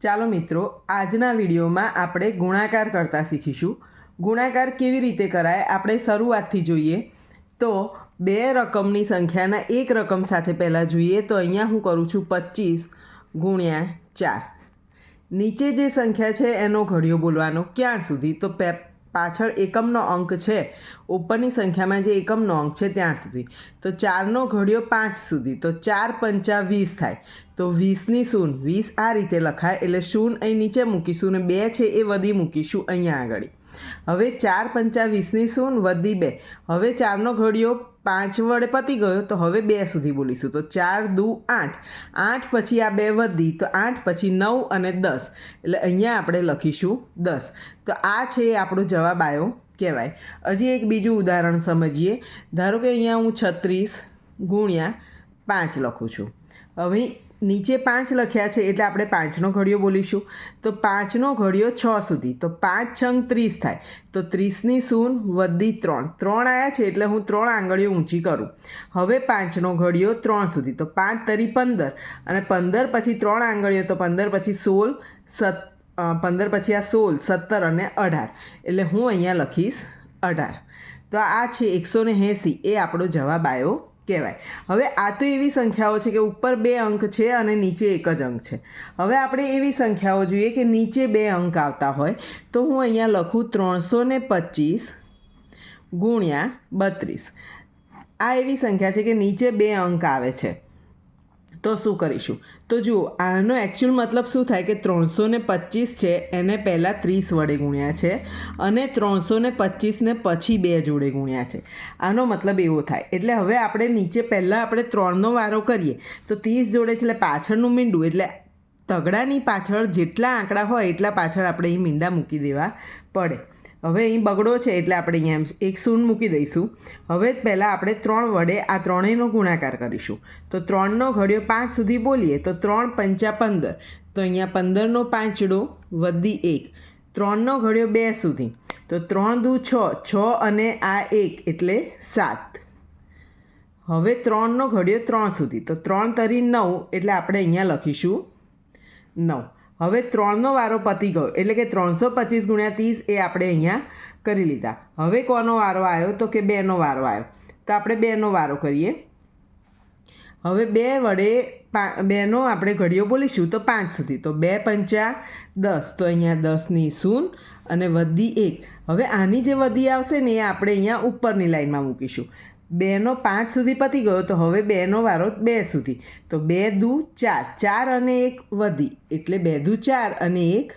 ચાલો મિત્રો, આજના વિડીયોમાં આપણે ગુણાકાર કરતા શીખીશું. ગુણાકાર કેવી રીતે કરાય આપણે શરૂઆતથી જોઈએ. તો બે રકમની સંખ્યાના એક રકમ સાથે પહેલાં જોઈએ તો અહીંયા હું કરું છું પચીસ ગુણ્યા ચાર. નીચે જે સંખ્યા છે એનો ઘડિયો બોલવાનો ક્યાં સુધી? તો પે પાછળ એકમનો અંક છે. ઉપરની સંખ્યામાં જે એકમનો અંક છે ત્યાં સુધી. તો ચારનો ઘડિયો પાંચ સુધી. તો ચાર પંચા વીસ થાય. તો વીસની શૂન, વીસ આ રીતે લખાય. એટલે શૂન અહીં નીચે મૂકીશું ને બે છે એ વધી મૂકીશું અહીંયા આગળ. હવે ચાર પંચા વીસની શું વધી બે. હવે ચારનો ઘડિયો પાંચ વડે પતી ગયો, તો હવે બે સુધી બોલીશું. તો ચાર દુ આઠ. આઠ પછી આ બે વધી, તો આઠ પછી નવ અને દસ. એટલે અહીંયા આપણે લખીશું દસ. તો આ છે આપણો જવાબ આવ્યો કહેવાય. હજી એક બીજું ઉદાહરણ સમજીએ. ધારો કે અહીંયા હું છત્રીસ ગુણ્યા પાંચ લખું છું. હવે નીચે પાંચ લખ્યા છે એટલે આપણે પાંચનો ઘડિયો બોલીશું. તો પાંચનો ઘડિયો છ સુધી. તો પાંચ છંગ ત્રીસ થાય. તો ત્રીસની સૂન વધી ત્રણ. ત્રણ આવ્યા છે એટલે હું ત્રણ આંગળીઓ ઊંચી કરું. હવે પાંચનો ઘડિયો ત્રણ સુધી. તો પાંચ તરી પંદર. અને પંદર પછી ત્રણ આંગળીઓ. તો પંદર પછી સોળ, સત પંદર પછી આ સોળ, સત્તર અને અઢાર. એટલે હું અહીંયા લખીશ અઢાર. તો આ છે એકસો ને એંસી. એ આપણો જવાબ આવ્યો કહેવાય. હવે આ તો એવી સંખ્યાઓ છે કે ઉપર બે અંક છે અને નીચે એક જ અંક છે. હવે આપણે એવી સંખ્યાઓ જોઈએ કે નીચે બે અંક આવતા હોય. તો હું અહીંયા લખું ત્રણસો ને પચીસ ગુણ્યા બત્રીસ. આ એવી સંખ્યા છે કે નીચે બે અંક આવે છે. તો શું કરીશું? તો જુઓ, આનો એકચ્યુઅલ મતલબ શું થાય કે ત્રણસો ને પચીસ છે, એને પહેલાં ત્રીસ વડે ગુણ્યા છે અને ત્રણસો ને પચીસને પછી બે જોડે ગુણ્યા છે. આનો મતલબ એવો થાય. એટલે હવે આપણે નીચે પહેલાં આપણે ત્રણનો વારો કરીએ. તો ત્રીસ જોડે છે એટલે પાછળનું મીંડું, એટલે તગડાની પાછળ જેટલા આંકડા હોય એટલા પાછળ આપણે એ મીંડા મૂકી દેવા પડે. હવે અહીં બગડો છે એટલે આપણે અહીંયા એક શૂન મૂકી દઈશું. હવે પહેલાં આપણે ત્રણ વડે આ ત્રણેયનો ગુણાકાર કરીશું. તો ત્રણનો ઘડિયો પાંચ સુધી બોલીએ તો ત્રણ પંચા પંદર. તો અહીંયા પંદરનો પાંચડો વધી એક. ત્રણનો ઘડિયો બે સુધી. તો ત્રણ દુ છ છ અને આ એક એટલે સાત. હવે ત્રણનો ઘડિયો ત્રણ સુધી. તો ત્રણ તરી નવ એટલે આપણે અહીંયા લખીશું નવ. હવે ત્રણનો વારો પતી ગયો, એટલે કે ત્રણસો પચીસ ગુણ્યા ત્રીસ એ આપણે અહીંયા કરી લીધા. હવે કોનો વારો આવ્યો? તો કે બેનો વારો આવ્યો. તો આપણે બેનો વારો કરીએ. હવે બે વડે બેનો આપણે ઘડિયો બોલીશું તો પાંચ સુધી. તો બે પંચા દસ. તો અહીંયા દસની શૂન અને વધી એક. હવે આની જે વધી આવશે ને એ આપણે અહીંયા ઉપરની લાઈનમાં મૂકીશું. બેનો પાંચ સુધી પતી ગયો તો હવે બેનો વારો બે સુધી. તો બે દુ ચાર. ચાર અને એક વધી. એટલે બે દુ ચાર અને એક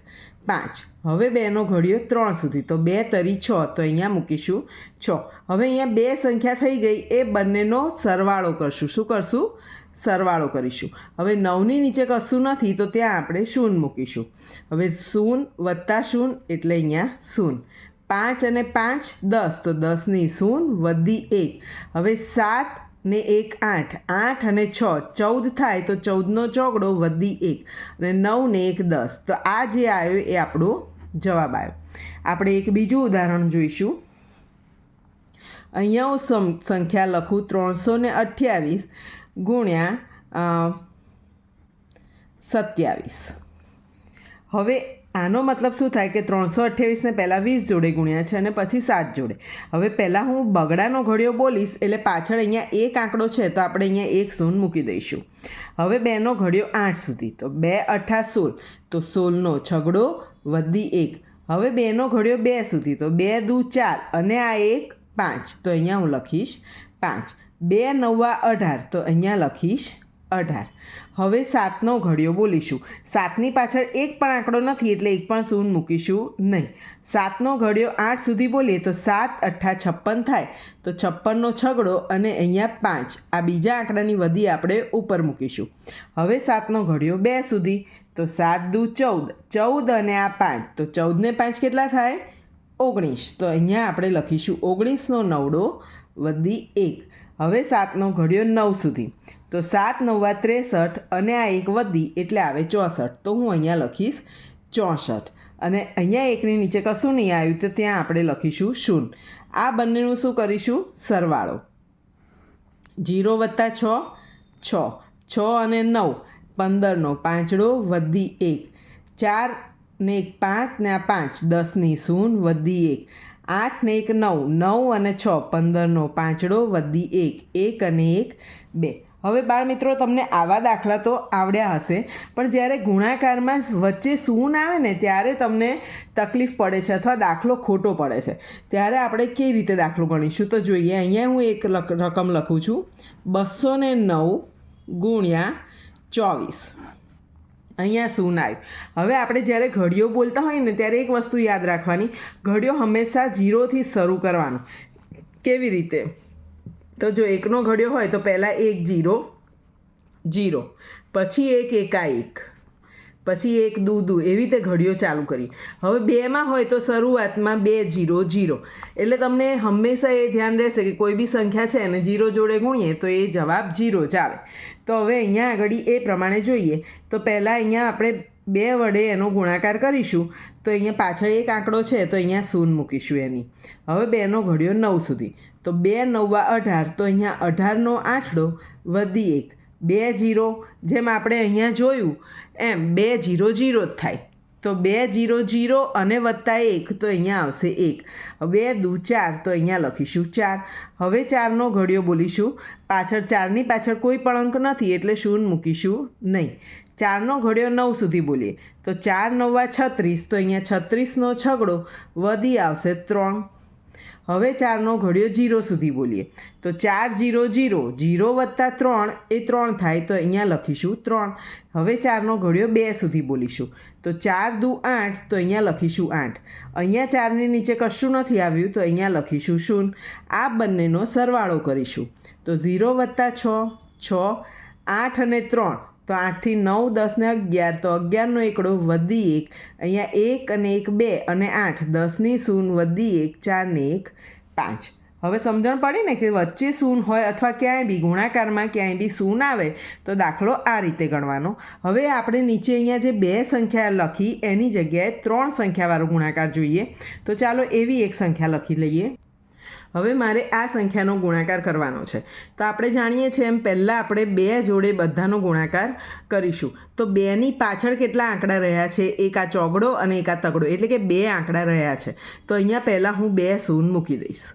પાંચ. હવે બેનો ઘડિયો ત્રણ સુધી. તો બે તરી છ. તો અહીંયા મૂકીશું છ. હવે અહીંયા બે સંખ્યા થઈ ગઈ. એ બંનેનો સરવાળો કરશું. શું કરશું? સરવાળો કરીશું. હવે નવની નીચે કશું નથી તો ત્યાં આપણે શૂન મૂકીશું. હવે શૂન વત્તા શૂન એટલે અહીંયા શૂન. પાંચ અને પાંચ દસ, તો દસની શૂન વધી એક. હવે સાત ને એક આઠ આઠ અને છ, ચૌદ થાય તો ચૌદનો ચોગડો વધી એક અને નવ ને એક દસ. તો આ જે આવ્યો એ આપણો જવાબ આવ્યો. આપણે એક બીજું ઉદાહરણ જોઈશું. અહીંયા હું સમ, સંખ્યા લખું, ત્રણસો ને અઠ્યાવીસ ગુણ્યા સત્યાવીસ. હવે આનો મતલબ શું થાય કે ત્રણસો અઠ્યાવીસને પહેલાં વીસ જોડે ગુણ્યા છે અને પછી સાત જોડે. હવે પહેલાં હું બગડાનો ઘડિયો બોલીશ, એટલે પાછળ અહીંયા એક આંકડો છે, તો આપણે અહીંયા એક સોન મૂકી દઈશું. હવે બેનો ઘડિયો આઠ સુધી, તો બે અઠા સોળ, તો સોળનો છગડો વધી એક. હવે બેનો ઘડિયો બે સુધી, તો બે દુ ચાર, અને આ એક પાંચ, તો અહીંયા હું લખીશ પાંચ. બે નવા અઢાર, તો અહીંયા લખીશ અઢાર. હવે સાતનો ઘડિયો બોલીશું. સાતની પાછળ એક પણ આંકડો નથી એટલે એક પણ શૂન મૂકીશું નહીં. સાતનો ઘડિયો આઠ સુધી બોલીએ તો સાત અઠ્ઠા છપ્પન થાય. તો છપ્પનનો છગડો અને અહીંયા પાંચ. આ બીજા આંકડાની વધી આપણે ઉપર મૂકીશું. હવે સાતનો ઘડિયો બે સુધી. તો સાત દુ ચૌદ. ચૌદ અને આ પાંચ. તો ચૌદને પાંચ કેટલા થાય? ઓગણીસ. તો અહીંયા આપણે લખીશું ઓગણીસનો નવડો વધી એક. હવે સાતનો ઘડિયો નવ સુધી. તો સાત નવ્વા ત્રેસઠ અને આ એક વધી એટલે આવે ચોસઠ. તો હું અહીંયા લખીશ ચોસઠ. અને અહીંયા એકની નીચે કશું નહીં આવ્યું તો ત્યાં આપણે લખીશું શૂન. આ બંનેનું શું કરીશું? સરવાળો. જીરો વત્તા છ છ. છ અને નવ, પંદરનો. પાંચડો વધી એક. ચાર ને એક પાંચ ને આ પાંચ. દસની શૂન વધી એક. આઠ ને એક નવ. નવ અને છ, પંદરનો. પાંચડો વધી એક. એક અને એક બે. હવે બાળ મિત્રો, તમને આવા દાખલા તો આવડ્યા હશે, પણ જ્યારે ગુણાકારમાં વચ્ચે શૂન આવે ને, ત્યારે તમને તકલીફ પડે છે અથવા દાખલો ખોટો પડે છે. ત્યારે આપણે કેવી રીતે દાખલો ગણીશું? તો જોઈએ, અહીંયા હું એક રકમ લખું છું. બસો ને નવ ગુણ્યા ચોવીસ. અહીંયા શૂન આવ્યું. હવે આપણે જ્યારે ઘડીઓ બોલતા હોય ને, ત્યારે એક વસ્તુ યાદ રાખવાની. ઘડીઓ હંમેશા ઝીરોથી શરૂ કરવાનું. કેવી રીતે? તો જો એકનો ઘડિયો હોય તો પહેલાં એક જીરો જીરો. પછી એક એકાએક. પછી એક દુ દુ. એવી રીતે ઘડીઓ ચાલુ કરી. હવે બેમાં હોય તો શરૂઆતમાં બે જીરો જીરો. એટલે તમને હંમેશા એ ધ્યાન રહેશે કે કોઈ બી સંખ્યા છે અને જીરો જોડે ગુણીએ તો એ જવાબ જીરો જ આવે. તો હવે અહીંયા આગળ એ પ્રમાણે જોઈએ. તો પહેલાં અહીંયા આપણે બે વડે એનો ગુણાકાર કરીશું, તો અહીંયા પાછળ એક આંકડો છે, તો અહીંયા શૂન મૂકીશું એની. હવે બેનો ઘડિયો નવ સુધી. તો બે નવ્વા અઢાર, તો અહીંયા અઢારનો આઠડો વધી એક. બે જીરો, જેમ આપણે અહીંયા જોયું, એમ બે જીરો જીરો જ થાય. તો બે જીરો જીરો અને વત્તા એક, તો અહીંયા આવશે એક. બે દુ ચાર, તો અહીંયા લખીશું ચાર. હવે ચારનો ઘડિયો બોલીશું. પાછળ ચારની પાછળ કોઈ પણ અંક નથી, એટલે શૂન્ય મૂકીશું નહીં. ચારનો ઘડિયો નવ સુધી બોલીએ. તો ચાર નવવા છત્રીસ, તો અહીંયા છત્રીસનો છગડો વધી આવશે ત્રણ. હવે ચારનો ઘડિયો જીરો સુધી બોલીએ. તો ચાર જીરો જીરો જીરો વત્તા ત્રણ એ ત્રણ થાય તો અહીંયા લખીશું ત્રણ. હવે ચારનો ઘડિયો બે સુધી બોલીશું. તો ચાર દુ આઠ, તો અહીંયા લખીશું આઠ. અહીંયા ચારની નીચે કશું નથી આવ્યું તો અહીંયા લખીશું શૂન્ય આ બંનેનો સરવાળો કરીશું. તો ઝીરો વત્તા છ છ, આઠ અને ત્રણ. તો આઠથી નવ દસ ને અગિયાર. તો અગિયારનો એકડો વધી એક. અહીંયા એક અને એક બે અને આઠ. દસની શૂન વધી એક ચાર ને એક, પાંચ. હવે સમજણ પડી ને કે વચ્ચે શૂન હોય અથવા ક્યાંય બી, ગુણાકારમાં ક્યાંય બી શૂન આવે, તો દાખલો આ રીતે ગણવાનો. હવે આપણે નીચે અહીંયા જે બે સંખ્યા લખી, એની જગ્યાએ ત્રણ સંખ્યાવાળો ગુણાકાર જોઈએ. તો ચાલો એવી એક સંખ્યા લખી લઈએ. હવે મારે આ સંખ્યાનો ગુણાકાર કરવાનો છે. તો આપણે જાણીએ છીએ એમ પહેલાં આપણે બે જોડે બધાનો ગુણાકાર કરીશું. તો બેની પાછળ કેટલા આંકડા રહ્યા છે? એક આ ચોગડો અને એક આ તગડો. એટલે કે બે આંકડા રહ્યા છે. તો અહીંયા પહેલાં હું બે શૂન મૂકી દઈશ.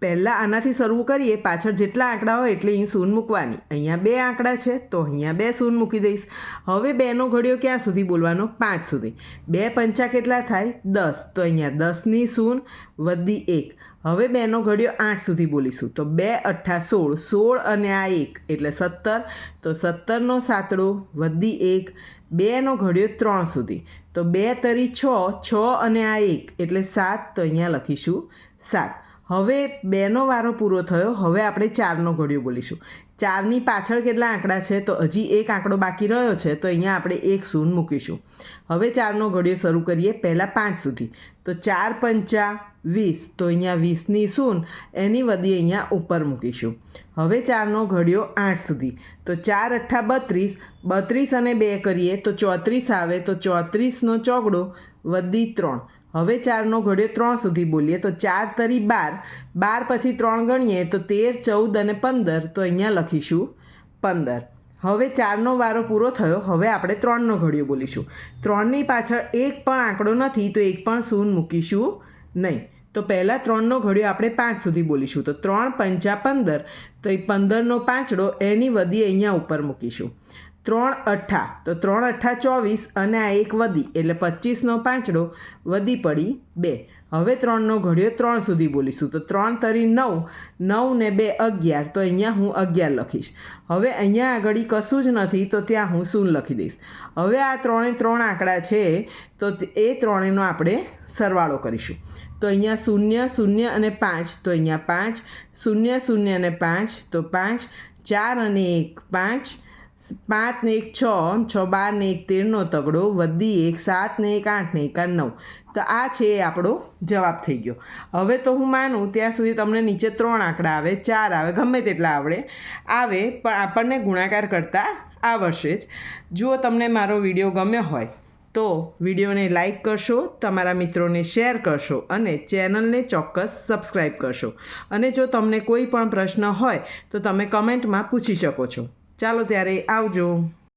પહેલાં આનાથી શરૂ કરીએ. પાછળ જેટલા આંકડા હોય એટલે અહીં શૂન મૂકવાની. અહીંયા બે આંકડા છે, તો અહીંયા બે શૂન મૂકી દઈશ. હવે બેનો ઘડિયો ક્યાં સુધી બોલવાનો? પાંચ સુધી. બે પંચા કેટલા થાય? દસ. તો અહીંયા દસની શૂન વધી એક. હવે બેનો ઘડિયો આઠ સુધી બોલીશું. તો બે અઠ્ઠા સોળ સોળ અને આ એક, એટલે સત્તર. તો સત્તરનો સાતડો, વધી એક, બેનો ઘડિયો ત્રણ સુધી. તો બે તરી છ છ અને આ એક, એટલે સાત, તો અહીંયા લખીશું સાત. હવે બેનો વારો પૂરો થયો, હવે આપણે ચારનો ઘડિયો બોલીશું. ચારની પાછળ કેટલા આંકડા છે? તો હજી એક આંકડો બાકી રહ્યો છે, તો અહીંયા આપણે એક શૂન મૂકીશું. હવે ચારનો ઘડિયો શરૂ કરીએ, પહેલાં પાંચ સુધી. તો ચાર પંચા વીસ, તો અહીંયા વીસની શૂન, એની વધી અહીંયા ઉપર મૂકીશું. હવે ચારનો ઘડિયો આઠ સુધી. તો ચાર અઠ્ઠા બત્રીસ બત્રીસ અને બે કરીએ તો ચોત્રીસ આવે, તો ચોત્રીસનો ચોગડો વધી ત્રણ. હવે ચારનો ઘડિયો ત્રણ સુધી બોલીએ તો ચાર તરી બાર બાર પછી ત્રણ ગણીએ તો તેર, ચૌદ અને પંદર, તો અહીંયા લખીશું પંદર. હવે ચારનો વારો પૂરો થયો, હવે આપણે ત્રણનો ઘડિયો બોલીશું. ત્રણની પાછળ એક પણ આંકડો નથી, તો એક પણ સૂન મૂકીશું નહીં. તો પહેલાં ત્રણનો ઘડિયો આપણે પાંચ સુધી બોલીશું. તો ત્રણ પંચા પંદર, તો એ પંદરનો પાંચડો એની વધી અહીંયા ઉપર મૂકીશું. ત્રણ અઠ્ઠા તો ત્રણ અઠ્ઠા ચોવીસ અને આ એક વધી, એટલે પચીસનો પાંચડો વધી પડી બે. હવે ત્રણનો ઘડિયો ત્રણ સુધી બોલીશું. તો ત્રણ તરી નવ નવ ને બે અગિયાર. તો અહીંયા હું અગિયાર લખીશ. હવે અહીંયા આગળ કશું જ નથી, તો ત્યાં હું શૂન લખી દઈશ. હવે આ ત્રણે ત્રણ આંકડા છે, તો એ ત્રણેનો આપણે સરવાળો કરીશું. તો અહીંયા શૂન્ય શૂન્ય અને પાંચ. તો અહીંયા પાંચ, શૂન્ય શૂન્ય અને પાંચ. તો પાંચ, ચાર અને એક, પાંચ. પાંચ ને એક છ છ, બાર ને એક તેરનો તગડો, વધી એક, સાત ને એક, આઠ ને એક નવ. તો આ છે એ આપણો જવાબ થઈ ગયો. હવે તો હું માનું ત્યાં સુધી તમને નીચે ત્રણ આંકડા આવે, ચાર આવે, ગમે તેટલા આવડે, આવે, પણ આપણને ગુણાકાર કરતાં આવડશે જ. જો તમને મારો વીડિયો ગમ્યો હોય, તો વિડીયોને લાઈક કરશો, તમારા મિત્રોને શેર કરશો અને ચેનલને ચોક્કસ સબસ્ક્રાઈબ કરશો. અને જો તમને કોઈ પણ પ્રશ્ન હોય, તો તમે કમેન્ટમાં પૂછી શકો છો. ચાલો ત્યારે આવજો.